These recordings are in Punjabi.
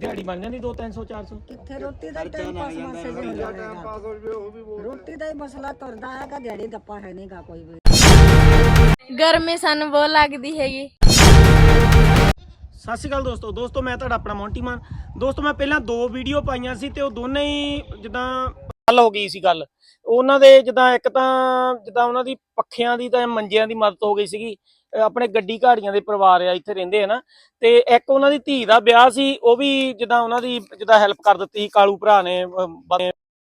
ਦਿਹਾੜੀ ਬਣ ਜਾਂਦੀ 2 300 400 ਕਿੱਥੇ ਰੋਟੀ ਦਾ ਟਾਈਮ ਪਾਸ ਮਸੇ ਜੇ ਹੁੰਦਾ ਹੈਗਾ ਰੋਟੀ ਦਾ ਹੀ ਮਸਲਾ ਤੁਰਦਾ ਹੈਗਾ ਦਿਹਾੜੀ ਦੱਪਾ ਹੈ ਨਹੀਂਗਾ ਕੋਈ ਵੀ। ਗਰਮੀ ਸਾਨੂੰ ਬਹੁਤ ਲੱਗਦੀ ਹੈਗੀ। ਸਤਿ ਸ਼੍ਰੀ ਅਕਾਲ ਦੋਸਤੋ ਦੋਸਤੋ ਮੈਂ ਤੁਹਾਡਾ ਆਪਣਾ ਮੌਂਟੀ ਮਾਨ। ਦੋਸਤੋ ਮੈਂ ਪਹਿਲਾਂ ਦੋ ਵੀਡੀਓ ਪਾਈਆਂ ਸੀ ਤੇ ਉਹ ਦੋਨੇ ਹੀ ਜਿੱਦਾਂ ਗੱਲ ਹੋ ਗਈ ਸੀ ਗੱਲ। ਉਹਨਾਂ ਦੇ ਜਿੱਦਾਂ ਇੱਕ ਤਾਂ ਜਿੱਦਾਂ ਉਹਨਾਂ ਦੀ ਪੱਖਿਆਂ ਦੀ ਤਾਂ ਮੰਜਿਆਂ ਦੀ ਮਦਦ ਹੋ ਗਈ ਸੀਗੀ। ਆਪਣੇ ਗੱਡੀ ਘਾੜੀਆਂ ਦੇ ਪਰਿਵਾਰ ਆ ਇੱਥੇ ਰਹਿੰਦੇ ਆ ਨਾ। ਤੇ ਇੱਕ ਉਹਨਾਂ ਦੀ ਧੀ ਦਾ ਵਿਆਹ ਸੀ ਉਹ ਵੀ ਜਿੱਦਾਂ ਉਹਨਾਂ ਦੀ ਜਿੱਦਾਂ ਹੈਲਪ ਕਰ ਦਿੱਤੀ ਕਾਲੂ ਭਰਾ ਨੇ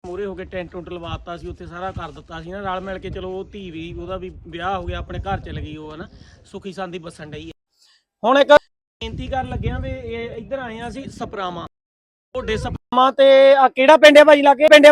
ਮੂਰੇ ਹੋ ਕੇ ਟੈਂਟ ਟੁੰਟ ਲਵਾਤਾ ਸੀ ਉੱਥੇ ਸਾਰਾ ਕਰ ਦਿੱਤਾ ਸੀ ਨਾ। ਰਲ ਮਿਲ ਕੇ ਚਲੋ ਉਹ ਧੀ ਵੀ ਉਹਦਾ ਵੀ ਵਿਆਹ ਹੋ ਗਿਆ ਆਪਣੇ ਘਰ ਚਲ ਗਈ ਉਹ ਹਨਾ। ਸੁਖੀ ਸੰਦੀ ਬਸਣ ਡਈ ਹੁਣ ਇੱਕ ਬੇਨਤੀ ਕਰਨ ਲੱਗਿਆ ਵੀ ਇਹ ਇੱਧਰ ਆਏ ਆ ਅਸੀਂ ਸਪਰਾਵਾਂ। ਭੋਡੇ ਸਪਰਾਵਾਂ ਤੇ ਆ ਕਿਹੜਾ ਪਿੰਡ ਹੈ ਭਾਜੀ ਲਾਗੇ? ਪਿੰਡ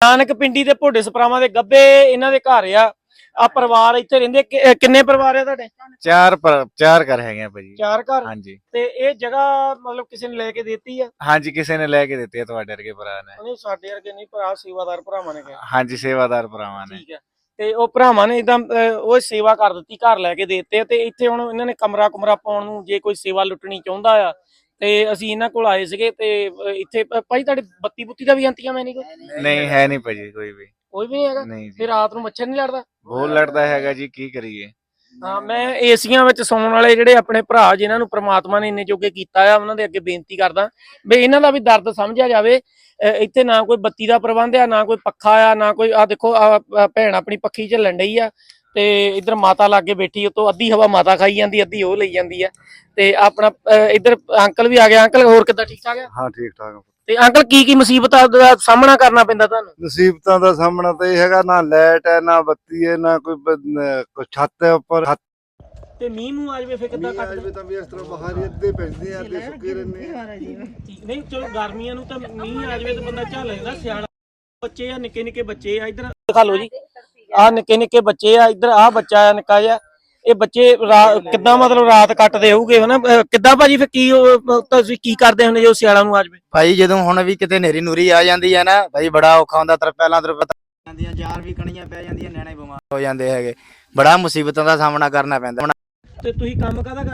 ਨਾਨਕ ਪਿੰਡੀ ਦੇ ਭੋਡੇ ਸਪਰਾਵਾਂ ਦੇ ਗੱਬੇ ਇਹਨਾਂ ਦੇ ਘਰ ਆ। ਆ ਪਰਿਵਾਰ ਇੱਥੇ ਰਹਿੰਦੇ ਕਿ- ਕਿੰਨੇ ਪਰਿਵਾਰ ਆ ਤੁਹਾਡੇ? ਚਾਰ ਪਰ ਚਾਰ ਘਰ ਹੈਗੇ ਆ ਭਾਜੀ। ਚਾਰ ਘਰ? ਹਾਂਜੀ। ਤੇ ਇਹ ਜਗ੍ਹਾ ਮਤਲਬ ਕਿਸੇ ਨੇ ਲੈ ਕੇ ਦਿੱਤੀ ਆ? ਹਾਂਜੀ ਕਿਸੇ ਨੇ ਲੈ ਕੇ ਦਿੱਤੀ ਹੈ ਤੁਹਾਡੇ ਵਰਗੇ ਭਰਾ ਨੇ। ਨਹੀਂ ਸਾਡੇ ਵਰਗੇ ਨਹੀਂ ਭਰਾ ਸੇਵਾਦਾਰ ਭਰਾਵਾਂ ਨੇ ਕਿਹਾ। ਹਾਂਜੀ ਸੇਵਾਦਾਰ ਭਰਾਵਾਂ ਨੇ। ਠੀਕ ਹੈ ਤੇ ਉਹ ਭਰਾਵਾਂ ਨੇ ਇਦਾਂ ਉਹ ਸੇਵਾ ਕਰ ਦਿੱਤੀ ਘਰ ਲੈ ਕੇ ਦੇ ਦਿੱਤੇ ਤੇ ਇੱਥੇ ਹੁਣ ਇਹਨਾਂ ਨੇ ਕਮਰਾ ਕੁਮਰਾ ਪਾਉਣ ਨੂੰ ਜੇ ਕੋਈ ਸੇਵਾ ਲੁੱਟਣੀ ਚਾਹੁੰਦਾ ਆ ਤੇ ਅਸੀਂ ਇਹਨਾਂ ਕੋਲ ਆਏ ਸੀਗੇ ਤੇ ਅਹ, ਇੱਥੇ ਅਹ, ਭਾਈ ਤੁਹਾਡੇ ਬੱਤੀ ਬੁੱਤੀ ਦਾ ਵੀ ਅੰਤੀਆਂ ਮੈਂ ਨਹੀਂ ਕੋਈ ਨਹੀਂ ਹੈ ਨਹੀਂ ਭਾਜੀ ਕੋਈ ਵੀ। ਕੋਈ ਵੀ ਨਹੀਂ ਹੈਗਾ। ਨਹੀਂ ਜੀ। ਫਿਰ ਰਾਤ ਨੂੰ ਮੱਛਰ ਨਹੀਂ ਲੜਦਾ? ਬਹੁਤ ਲੜਦਾ ਹੈਗਾ ਜੀ ਕੀ ਕਰੀਏ? ਹਾਂ ਮੈਂ ਏਸੀਆਂ ਵਿੱਚ ਸੌਣ ਵਾਲੇ ਜਿਹੜੇ ਆਪਣੇ ਭਰਾ ਜਿਨ੍ਹਾਂ ਨੂੰ ਪ੍ਰਮਾਤਮਾ ਨੇ ਇੰਨੇ ਜੋਗੇ ਕੀਤਾ ਆ ਉਹਨਾਂ ਦੇ ਅੱਗੇ ਬੇਨਤੀ ਕਰਦਾ ਵੀ ਇਹਨਾਂ ਦਾ ਵੀ ਦਰਦ ਸਮਝਿਆ ਜਾਵੇ। ਇੱਥੇ ਨਾ ਕੋਈ ਬੱਤੀ ਦਾ ਪ੍ਰਬੰਧ ਆ ਨਾ ਕੋਈ ਪੱਖਾ ਆ ਨਾ ਕੋਈ ਆ ਦੇਖੋ ਆਹ ਭੈਣ ਆਪਣੀ ਪੱਖੀ ਝੱਲਣ ਡਈ ਆ ਤੇ ਇਧਰ ਮਾਤਾ ਲਾਗੇ ਬੈਠੀ ਉਤੋਂ ਅੱਧੀ ਹਵਾ ਮਾਤਾ ਖਾਈ ਜਾਂਦੀ ਅੱਧੀ ਉਹ ਲਈ ਜਾਂਦੀ ਆ ਤੇ ਆਪਣਾ ਇੱਧਰ ਅੰਕਲ ਵੀ ਆ ਗਿਆ ਅੰਕਲ ਹੋਰ ਕਿੱਦਾਂ ਠੀਕ ਠਾਕ ਆ? ਹਾਂ ਠੀਕ ਠਾਕ ਤੇ ਅੰਕਲ ਕੀ ਕੀ ਮੁਸੀਬਤਾਂ ਦਾ ਸਾਹਮਣਾ ਕਰਨਾ ਪੈਂਦਾ ਤੁਹਾਨੂੰ? ਮੁਸੀਬਤਾਂ ਦਾ ਸਾਹਮਣਾ ਤਾਂ ਇਹ ਹੈਗਾ ਨਾ ਲਾਈਟ ਹੈ ਨਾ ਬੱਤੀ ਹੈ ਨਾ ਕੋਈ ਬ- ਨ- ਕੋਈ ਛੱਤ ਹੈ ਉੱਪਰ ਤੇ ਮੀਂਹ ਮੂੰਹ ਆ ਜਾਵੇ ਫਿਰ ਕਿੱਦਾਂ ਕੱਟਦੇ ਤਾਂ ਵੀ ਇਸ ਤਰ੍ਹਾਂ ਬਾਹਰ ਹੀ ਅੱਧੇ ਪੈਂਦੇ ਆ ਤੇ ਸੁੱਕੇ ਰਹਿੰਦੇ ਆ। ਨਹੀਂ ਚਲੋ ਗਰਮੀਆਂ ਨੂੰ ਤਾਂ ਮੀਂਹ ਆ ਜਾਵੇ ਤਾਂ ਬੰਦਾ ਝੱਲ ਲੈਂਦਾ ਸਿਆਣਾ ਬੱਚੇ ਆ ਨਿੱਕੇ ਨਿੱਕੇ ਬੱਚੇ ਆ ਇਧਰ ਦਿਖਾ ਲਓ ਜੀ। ਆ ਨਿੱਕੇ ਨਿੱਕੇ ਬੱਚੇ ਆ ਇਧਰ ਆ ਬੱਚਾ ਆ ਨਿੱਕਾ ਜਿਹਾ। ਇਹ ਬੱਚੇ ਕਿੱਦਾਂ ਮਤਲਬ ਰਾਤ ਕੱਟਦੇ ਹੋਊਗੇ ਹਨਾ? ਕਿੱਦਾਂ ਭਾਜੀ ਫਿਰ ਕੀ ਤੁਸੀਂ ਕੀ ਕਰਦੇ ਹੁੰਦੇ ਜੋ ਸਿਆਲਾਂ ਨੂੰ ਆ ਜਾਵੇ ਭਾਈ ਜਦੋਂ ਹੁਣ ਵੀ ਕਿਤੇ ਨੇਰੀ ਨੂਰੀ ਆ ਜਾਂਦੀ ਹੈ ਨਾ ਭਾਈ ਬੜਾ ਔਖਾ ਹੁੰਦਾ ਤਰਪੈਲਾਂ ਤਰਪੈਲਾਂ ਜਾਂਦੀਆਂ ਜਾਰ ਵੀ ਕਣੀਆਂ ਪੈ ਜਾਂਦੀਆਂ ਨਿਆਣੇ ਬਿਮਾਰ ਹੋ ਜਾਂਦੇ ਹੈਗੇ। ਬੜਾ ਮੁਸੀਬਤਾਂ ਦਾ ਸਾਹਮਣਾ ਕਰਨਾ ਪੈਂਦਾ। ਹੁਣ ਤੇ ਤੁਸੀਂ ਕੰਮ ਕਾਹਦਾ ਕਰ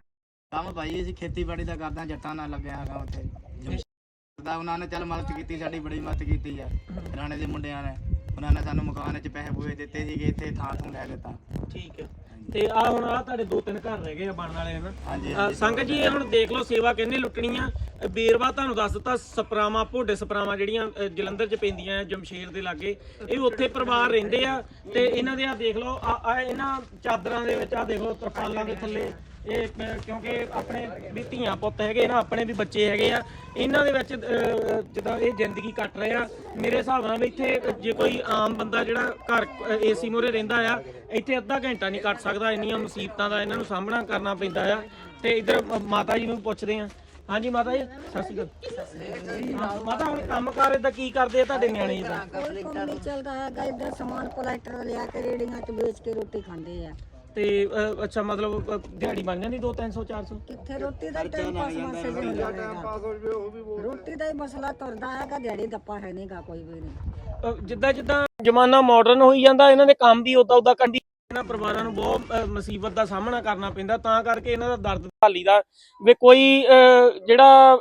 ਕੰਮ ਭਾਈ ਅਸੀਂ ਖੇਤੀਬਾੜੀ ਦਾ ਕਰਦਾ ਜੱਟਾਂ ਨਾਲ ਲੱਗਿਆ ਹੈਗਾ ਉੱਥੇ। ਦਾ ਉਹਨਾਂ ਨੇ ਚੱਲ ਮਦਦ ਕੀਤੀ ਸਾਡੀ ਬੜੀ ਮਦਦ ਕੀਤੀ ਆ। ਰਾਣੇ ਦੇ ਮੁੰਡਿਆਂ ਨੇ ਉਹਨਾਂ ਨੇ ਸਾਨੂੰ ਮਕਾਨ 'ਚ ਪੈਸੇ ਪੂਏ ਦਿੱਤੇ ਸੀਗੇ ਇੱਥੇ ਥਾਂ ਥੂੰ ਲੈ ਦਿੱਤਾ। ਠੀਕ ਹੈ ਤੇ ਆ ਹੁਣ ਆ ਤੁਹਾਡੇ ਦੋ ਤਿੰਨ ਘਰ ਰਹਿ ਗਏ ਆ ਬਣਨ ਵਾਲੇ ਹਨਾ ਹਾਂਜੀ ਸੰਗਤ ਜੀ ਇਹ ਹੁਣ ਦੇਖ ਲਓ ਸੇਵਾ ਕਹਿੰਦੇ ਲੁੱਟਣੀਆਂ ਅਹ ਬੇਰਵਾ ਤੁਹਾਨੂੰ ਦੱਸ ਦਿੱਤਾ, ਸਪਰਾਵਾਂ, ਭੋਡੇ ਸਪਰਾਵਾਂ ਜਿਹੜੀਆਂ ਜਲੰਧਰ ਚ ਪੈਂਦੀਆਂ ਜਮਸ਼ੇਰ ਦੇ ਲਾਗੇ। ਇਹ ਉੱਥੇ ਪਰਿਵਾਰ ਰਹਿੰਦੇ ਆ ਤੇ ਇਹਨਾਂ ਦੇ ਆ ਦੇਖ ਲਓ, ਆ ਇਹਨਾਂ ਚਾਦਰਾਂ ਦੇ ਵਿੱਚ, ਆ ਦੇਖ ਲਓ, ਤਰਪਾਲਾਂ ਦੇ ਥੱਲੇ। ਇਹ ਕਿਉਂਕਿ ਆਪਣੇ ਵੀ ਧੀਆਂ ਪੁੱਤ ਹੈਗੇ ਨਾ, ਆਪਣੇ ਵੀ ਬੱਚੇ ਹੈਗੇ ਆ। ਇਹਨਾਂ ਦੇ ਵਿੱਚ ਜਿੱਦਾਂ ਇਹ ਜ਼ਿੰਦਗੀ ਕੱਟ ਰਹੇ ਆ। ਮੇਰੇ ਹਿਸਾਬ ਨਾਲ ਵੀ ਇੱਥੇ ਜੇ ਕੋਈ ਆਮ ਬੰਦਾ ਜਿਹੜਾ ਘਰ ਏਸੀ ਮੂਹਰੇ ਰਹਿੰਦਾ ਆ, ਇੱਥੇ ਅੱਧਾ ਘੰਟਾ ਨਹੀਂ ਕੱਟ ਸਕਦਾ। ਇੰਨੀਆਂ ਮੁਸੀਬਤਾਂ ਦਾ ਇਹਨਾਂ ਨੂੰ ਸਾਹਮਣਾ ਕਰਨਾ ਪੈਂਦਾ ਆ। ਤੇ ਇਧਰ ਮਾਤਾ ਜੀ ਨੂੰ ਪੁੱਛਦੇ ਆ ਹਾਂਜੀ ਮਾਤਾ ਜੀ ਸਤਿ ਸ਼੍ਰੀ ਅਕਾਲ। ਮਾਤਾ ਹੁਣ ਕੰਮ ਕਾਰ ਏਦਾਂ ਕੀ ਕਰਦੇ ਆ ਤੁਹਾਡੇ ਨਿਆਣੇ ਜੀ ਦਾ ਕੋਈ ਕੰਮ ਨਹੀਂ ਚੱਲਦਾ ਹੈਗਾ ਇੱਧਰ ਸਮਾਨ ਪਲਾਸਟਰ ਲਿਆ ਕੇ ਰੇੜੀਆਂ 'ਚ ਵੇਚ ਕੇ ਰੋਟੀ ਖਾਂਦੇ ਆ। ਤੇ ਅੱਛਾ ਮਤਲਬ ਦਿਹਾੜੀ ਬਣ ਜਾਂਦੀ 2 300 400 ਕਿੱਥੇ ਰੋਟੀ ਦਾ ਟਾਈਮ ਪਾਸ ਮਸੇ ਜੇ ਹੁੰਦਾ ਹੈਗਾ ਰੋਟੀ ਦਾ ਹੀ ਮਸਲਾ ਤੁਰਦਾ ਹੈਗਾ ਦਿਹਾੜੀ ਦੱਪਾ ਹੈ ਨਹੀਂਗਾ ਕੋਈ ਵੀ ਨਹੀਂ ਜਿੱਦਾਂ ਜਿੱਦਾਂ ਜ਼ਮਾਨਾ ਮਾਡਰਨ ਹੋਈ ਜਾਂਦਾ ਇਹਨਾਂ ਦੇ ਕੰਮ ਵੀ ਉਦਾਂ ਉਦਾਂ ਕੰਡੀ ਇਹਨਾਂ ਪਰਿਵਾਰਾਂ ਨੂੰ ਬਹੁਤ ਅਹ, ਮੁਸੀਬਤ ਦਾ ਸਾਹਮਣਾ ਕਰਨਾ ਪੈਂਦਾ ਤਾਂ ਕਰਕੇ ਇਹਨਾਂ ਦਾ ਦਰਦ ਭਾਲੀ ਦਾ। ਵੀ ਕੋਈ ਅਹ, ਜਿਹੜਾ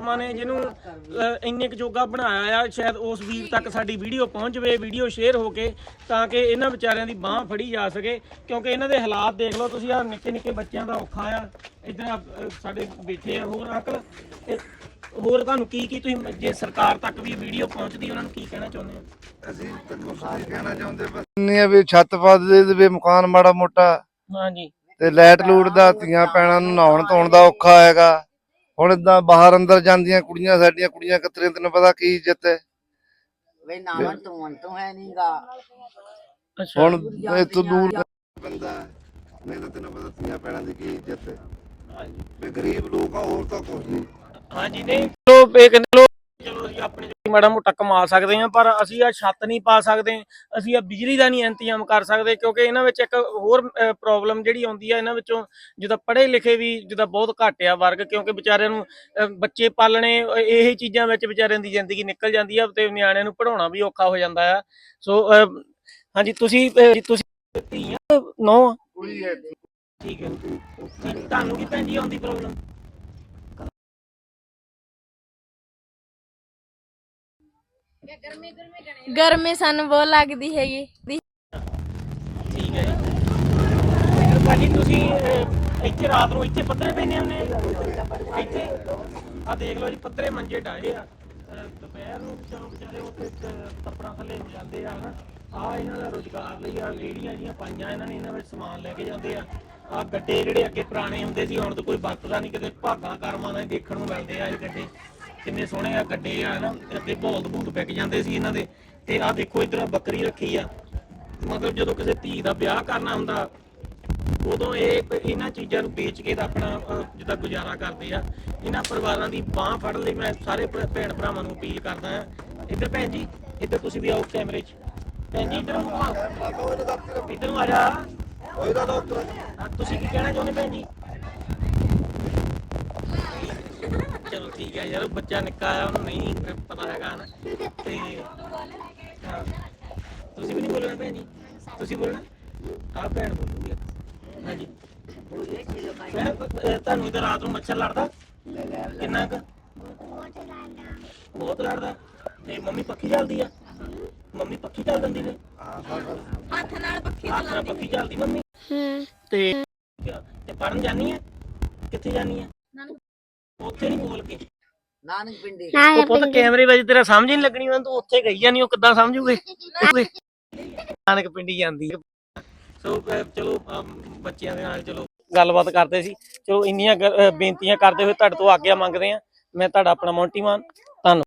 ਮਾਨੇ ਜਿਹਨੂੰ ਅਹ, ਇੰਨੇ ਕੁ ਜੋਗਾ ਬਣਾਇਆ ਆ ਸ਼ਾਇਦ ਉਸ ਵੀਰ ਤੱਕ ਸਾਡੀ ਵੀਡੀਓ ਪਹੁੰਚ ਜਾਵੇ ਵੀਡੀਓ ਸ਼ੇਅਰ ਹੋ ਕੇ ਤਾਂ ਕਿ ਇਹਨਾਂ ਵਿਚਾਰਿਆਂ ਦੀ ਬਾਹ ਫੜੀ ਜਾ ਸਕੇ ਕਿਉਂਕਿ ਇਹਨਾਂ ਦੇ ਹਾਲਾਤ ਦੇਖ ਲਓ ਤੁਸੀਂ ਆ ਨਿੱਕੇ ਨਿੱਕੇ ਬੱਚਿਆਂ ਦਾ ਔਖਾ ਆ ਇਧਰ ਸਾਡੇ ਬੈਠੇ ਆ ਹੋਰ ਅੰਕਲ ਇਹ ਹੋਰ ਤੁਹਾਨੂੰ ਕੀ ਕੀ ਤੁਸੀਂ ਜੇ ਸਰਕਾਰ ਤੱਕ ਵੀ ਵੀਡੀਓ ਪਹੁੰਚਦੀ ਉਹਨਾਂ ਨੂੰ ਕੀ ਕਹਿਣਾ ਚਾਹੁੰਦੇ ਹੋ? ਅਸੀਂ ਤਾਂ ਕੁਛ ਨਹੀਂ ਕਹਿਣਾ ਚਾਹੁੰਦੇ ਬਸ। ਨਹੀਂ ਆ ਵੀ ਛੱਤ ਪਾ ਦੇ ਦੇਵੇ ਮਕਾਨ ਮਾੜਾ ਮੋਟਾ ਹਾਂਜੀ। ਤੇ ਲਾਈਟ ਲੂਟ ਦਾ ਧੀਆਂ ਪੈਣਾ ਨੂੰ ਨਹਾਉਣ ਧੋਣ ਦਾ ਔਖਾ ਹੈਗਾ। ਹੁਣ ਇਦਾਂ ਬਾਹਰ ਅੰਦਰ ਜਾਂਦੀਆਂ ਕੁੜੀਆਂ ਸਾਡੀਆਂ ਕੁੜੀਆਂ ਕਤਰੇ ਤੈਨੂੰ ਪਤਾ ਕੀ ਇੱਜ਼ਤ ਹੈ? ਵੇ ਨਾਵਣ ਤੂੰ ਤੂੰ ਹੈ ਨਹੀਂਗਾ ਅੱਛਾ। ਹੁਣ ਇੱਥੋਂ ਦੂਰ ਬੰਦਾ ਨਹੀਂ ਤਾਂ ਤੈਨੂੰ ਪਤਾ ਧੀਆਂ ਪੈਣਾ ਦੀ ਕੀ ਇੱਜ਼ਤ ਹੈ। ਵੀ ਗਰੀਬ ਲੋਕ ਆ ਹੋਰ ਤਾਂ ਕੁਝ ਨਹੀਂ। ਹਾਂਜੀ ਨਹੀਂ। ਇਹ ਕਹਿੰਦੇ ਲੋ ਆਪਣੇ ਮਾੜਾ ਮੋਟਾ ਕਮਾ ਸਕਦੇ ਹਾਂ ਪਰ ਅਸੀਂ ਆ ਛੱਤ ਨਹੀਂ ਪਾ ਸਕਦੇ ਅਸੀਂ ਆ ਬਿਜਲੀ ਦਾ ਨਹੀਂ ਇੰਤਜ਼ਾਮ ਕਰ ਸਕਦੇ ਕਿਉਂਕਿ ਇਹਨਾਂ ਵਿੱਚ ਇੱਕ ਹੋਰ ਪ੍ਰੋਬਲਮ ਜਿਹੜੀ ਆਉਂਦੀ ਆ ਇਹਨਾਂ ਵਿੱਚੋਂ ਜਿੱਦਾਂ ਪੜ੍ਹੇ ਲਿਖੇ ਵੀ ਜਿੱਦਾਂ ਬਹੁਤ ਘੱਟ ਆ ਵਰਗ ਕਿਉਂਕਿ ਵਿਚਾਰਿਆਂ ਨੂੰ ਬੱਚੇ ਪਾਲਣੇ ਇਹ ਚੀਜ਼ਾਂ ਵਿੱਚ ਵਿਚਾਰਿਆਂ ਦੀ ਜ਼ਿੰਦਗੀ ਨਿਕਲ ਜਾਂਦੀ ਆ ਤੇ ਨਿਆਣਿਆਂ ਨੂੰ ਪੜਾਉਣਾ ਵੀ ਔਖਾ ਹੋ ਜਾਂਦਾ ਆ। ਸੋ ਹਾਂਜੀ ਤੁਸੀਂ ਤੁਸੀਂ ਨੋ ਠੀਕ ਹੈ। ਠੀਕ, ਤੁਹਾਨੂੰ ਕੀ ਜੀ ਆਉਂਦੀ ਪ੍ਰੋਬਲਮ ਗਰਮੀ ਸਾਨੂੰ ਬਹੁਤ ਲੱਗਦੀ ਹੈਗੀ। ਠੀਕ ਹੈ ਜੀ। ਤੇ ਭਾਜੀ ਤੁਸੀਂ ਅਹ, ਇੱਥੇ ਰਾਤ ਨੂੰ ਇੱਥੇ ਪੱਧਰੇ ਪੈਨੇ ਹੁੰਦੇ ਆ? ਇੱਥੇ? ਆ ਦੇਖ ਲਓ ਜੀ ਪੱਧਰੇ ਮੰਜੇ ਡਾਏ ਆ। ਅਹ, ਦੁਪਹਿਰ ਨੂੰ ਚਲੋ ਵਿਚਾਰੇ ਉੱਥੇ ਤੱਪੜਾਂ ਥੱਲੇ ਜਾਂਦੇ ਆ ਹਨਾ? ਆ ਇਹਨਾਂ ਦਾ ਰੁਜ਼ਗਾਰ ਲਈ ਆ ਰੇੜੀਆਂ ਜੀਆਂ ਪਾਈਆਂ ਇਹਨਾਂ ਨੇ ਇਹਨਾਂ ਵਿੱਚ ਸਮਾਨ ਲੈ ਕੇ ਜਾਂਦੇ ਆ। ਆ ਗੱਡੇ ਜਿਹੜੇ ਅੱਗੇ ਪੁਰਾਣੇ ਹੁੰਦੇ ਸੀ ਹੁਣ ਤਾਂ ਕੋਈ ਵਰਤਦਾ ਨਹੀਂ ਕਿਤੇ ਭਾਗਾਂ ਕਰਮਾਂ ਨਾਲ ਹੀ ਦੇਖਣ ਨੂੰ ਮਿਲਦੇ ਆ ਇਹ ਗੱਡੇ। ਕਿੰਨੇ ਸੋਹਣੇ ਆ ਗੱਡੇ ਆ ਹਨਾ? ਅੱਗੇ ਬੋਲਦ ਬੂਦ ਵਿਕ ਜਾਂਦੇ ਸੀ ਇਹਨਾਂ ਦੇ। ਤੇ ਆ ਦੇਖੋ ਇਧਰ ਬੱਕਰੀ ਰੱਖੀ ਆ। ਮਤਲਬ ਜਦੋਂ ਕਿਸੇ ਧੀ ਦਾ ਵਿਆਹ ਕਰਨਾ ਹੁੰਦਾ ਉਦੋਂ ਇਹ ਇਹਨਾਂ ਚੀਜ਼ਾਂ ਨੂੰ ਵੇਚ ਕੇ ਤਾਂ ਆਪਣਾ ਜਿੱਦਾਂ ਗੁਜ਼ਾਰਾ ਕਰਦੇ ਆ। ਇਹਨਾਂ ਪਰਿਵਾਰਾਂ ਦੀ ਬਾਹ ਫੜ ਲਈ ਮੈਂ ਸਾਰੇ ਭੈਣ ਭਰਾਵਾਂ ਨੂੰ ਅਪੀਲ ਕਰਦਾ ਹਾਂ ਇੱਧਰ ਭੈਣ ਜੀ ਇੱਧਰ ਤੁਸੀਂ ਵੀ ਆਓ ਕੈਮਰੇ 'ਚ। ਭੈਣ ਜੀ ਇੱਧਰ ਨੂੰ ਆਓ ਇੱਧਰ ਨੂੰ ਆ ਜਾ। ਤੁਸੀਂ ਕੀ ਕਹਿਣਾ ਚਾਹੁੰਦੇ ਭੈਣ ਜੀ ਚਲੋ ਠੀਕ ਹੈ ਯਾਰ ਬੱਚਾ ਨਿੱਕਾ ਆ ਉਹਨੂੰ ਨਹੀਂ ਪਤਾ ਹੈਗਾ ਨਾ। ਤੇ ਹਾਂ। ਤੁਸੀਂ ਵੀ ਨਹੀਂ ਬੋਲਣਾ ਭੈਣ ਜੀ? ਤੁਸੀਂ ਬੋਲਣਾ? ਆ ਭੈਣ ਬੋਲੂਗੀ। ਹਾਂਜੀ। ਅਹ, ਤੁਹਾਨੂੰ ਇਧਰ ਰਾਤ ਨੂੰ ਮੱਛਰ ਲੜਦਾ? ਕਿੰਨਾ ਕੁ? ਬਹੁਤ ਲੜਦਾ। ਤੇ ਮੰਮੀ ਪੱਖੀ ਚੱਲਦੀ ਆ? ਮੰਮੀ ਪੱਖੀ ਚੱਲ ਦਿੰਦੀ ਨੇ? ਹੱਥ ਨਾਲ ਪੱਖੀ ਹੱਥ ਨਾਲ ਪੱਖੀ ਚੱਲਦੀ ਮੰਮੀ। ਤੇ ਤੇ ਪੜਨ ਜਾਨੀ ਹੈ ਕਿੱਥੇ ਜਾਨੀ ਹੈ ਉੱਥੇ ਨਹੀਂ ਬੋਲ ਕੇ। ਨਾਨਕ ਪਿੰਡੀ। ਉਹ ਪੁੱਤ ਕੈਮਰੇ ਵਿੱਚ ਤੇਰਾ ਸਮਝ ਨਹੀਂ ਲੱਗਣੀ ਉਹਨਾਂ ਤੂੰ ਉੱਥੇ ਗਈ ਜਾਨੀ ਉਹ ਕਿੱਦਾਂ ਸਮਝੂਗੇ? ਨਾਨਕ ਪਿੰਡੀ ਜਾਂਦੀ। ਸੋ ਚਲੋ ਬੱਚਿਆਂ ਦੇ ਨਾਲ ਚਲੋ। ਗੱਲਬਾਤ ਕਰਦੇ ਸੀ। ਚਲੋ ਇੰਨੀਆਂ ਬੇਨਤੀਆਂ ਕਰਦੇ ਹੋਏ ਤੁਹਾਡੇ ਤੋਂ ਆਗਿਆ ਮੰਗਦੇ ਆ ਮੈਂ ਤੁਹਾਡਾ ਆਪਣਾ ਮੌਂਟੀ ਮਾਨ ਧੰਨਵਾਦ।